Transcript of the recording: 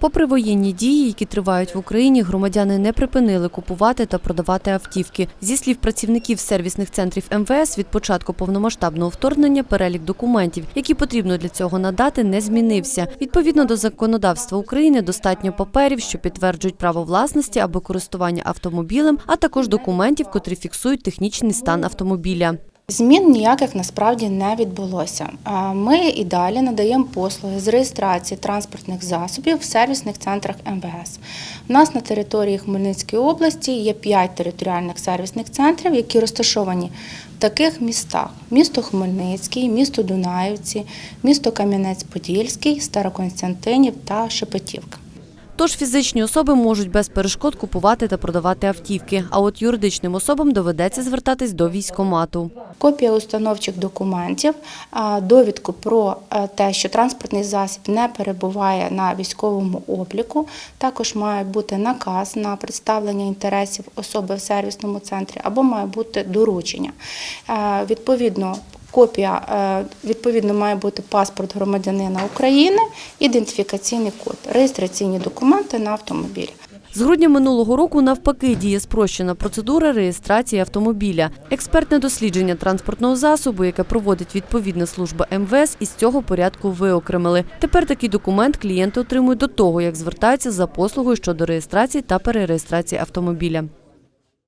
Попри воєнні дії, які тривають в Україні, громадяни не припинили купувати та продавати автівки. Зі слів працівників сервісних центрів МВС, від початку повномасштабного вторгнення перелік документів, які потрібно для цього надати, не змінився. Відповідно до законодавства України, достатньо паперів, що підтверджують право власності або користування автомобілем, а також документів, котрі фіксують технічний стан автомобіля. Змін ніяких насправді не відбулося. Ми і далі надаємо послуги з реєстрації транспортних засобів в сервісних центрах МВС. У нас на території Хмельницької області є 5 територіальних сервісних центрів, які розташовані в таких містах: місто Хмельницький, місто Дунаївці, місто Кам'янець-Подільський, Староконстантинів та Шепетівка. Тож фізичні особи можуть без перешкод купувати та продавати автівки, а от юридичним особам доведеться звертатись до військомату. Копія установчих документів, довідку про е, те, що транспортний засіб не перебуває на військовому обліку. Також має бути наказ на представлення інтересів особи в сервісному центрі або має бути доручення. Е, Відповідно, копія е, відповідно має бути паспорт громадянина України, ідентифікаційний код, реєстраційні документи на автомобіль. З грудня минулого року навпаки діє спрощена процедура реєстрації автомобіля. Експертне дослідження транспортного засобу, яке проводить відповідна служба МВС, із цього порядку виокремили. Тепер такий документ клієнти отримують до того, як звертаються за послугою щодо реєстрації та перереєстрації автомобіля.